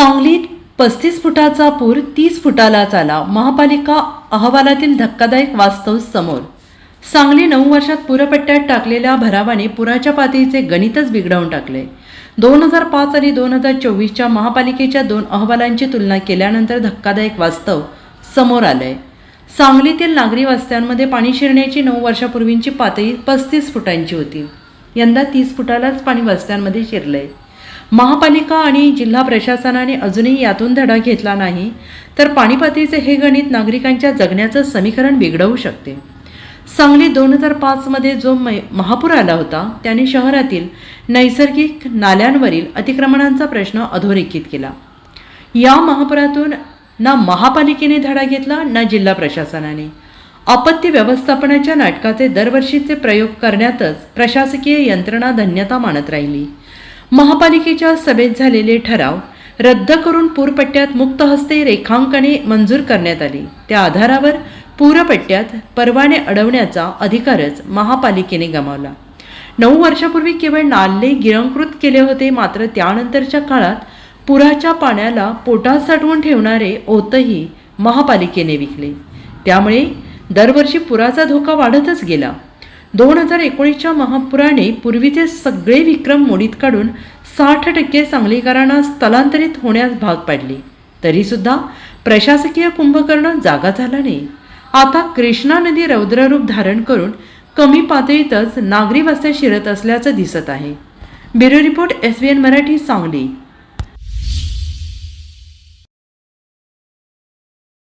सांगलीत पस्तीस फुटाचा पूर तीस फुटालाच आला महापालिका अहवालातील धक्कादायक वास्तव समोर. सांगली नऊ वर्षात पूरपट्ट्यात टाकलेल्या भरावाने पुराच्या पातळीचे गणितच बिघडवून टाकले. दोन हजार पाच आणि दोन हजार चोवीसच्या महापालिकेच्या दोन अहवालांची तुलना केल्यानंतर धक्कादायक वास्तव समोर आलंय. सांगलीतील नागरी वस्त्यांमध्ये पाणी शिरण्याची नऊ वर्षापूर्वींची पातळी पस्तीस फुटांची होती. यंदा तीस फुटालाच पाणी वस्त्यांमध्ये शिरलंय. महापालिका आणि जिल्हा प्रशासनाने अजूनही यातून धडा घेतला नाही तर पाणीपातळीचे हे गणित नागरिकांच्या जगण्याचं समीकरण बिघडवू शकते. सांगली दोन हजार पाचमध्ये जो मै महापूर आला होता त्याने शहरातील नैसर्गिक नाल्यांवरील अतिक्रमणांचा प्रश्न अधोरेखित केला. या महापुरातून ना महापालिकेने धडा घेतला ना जिल्हा प्रशासनाने. आपत्ती व्यवस्थापनाच्या नाटकाचे दरवर्षीचे प्रयोग करण्यातच प्रशासकीय यंत्रणा धन्यता मानत राहिली. महापालिकेच्या सभेत झालेले ठराव रद्द करून पूरपट्ट्यात मुक्त हस्ते रेखांकने मंजूर करण्यात आली. त्या आधारावर पूरपट्ट्यात परवाने अडवण्याचा अधिकारच महापालिकेने गमावला. नऊ वर्षापूर्वी केवळ नाल्ले गिरंकृत केले होते मात्र त्यानंतरच्या काळात पुराच्या पाण्याला पोटात साठवून ठेवणारे ओतही महापालिकेने विकले. त्यामुळे दरवर्षी पुराचा धोका वाढतच गेला. दोन हजार एकोणीसच्या महापुराने पूर्वीचे सगळे विक्रम मोडीत काढून साठ टक्के सांगलीकरांना स्थलांतरित होण्यास भाग पाडले. तरीसुद्धा प्रशासकीय कुंभकर्ण जागा झाला नाही. आता कृष्णा नदी रौद्ररूप धारण करून कमी पातळीतच नागरी वस्त्या शिरत असल्याचं दिसत आहे. Bureau report S B N Marathi Sangli.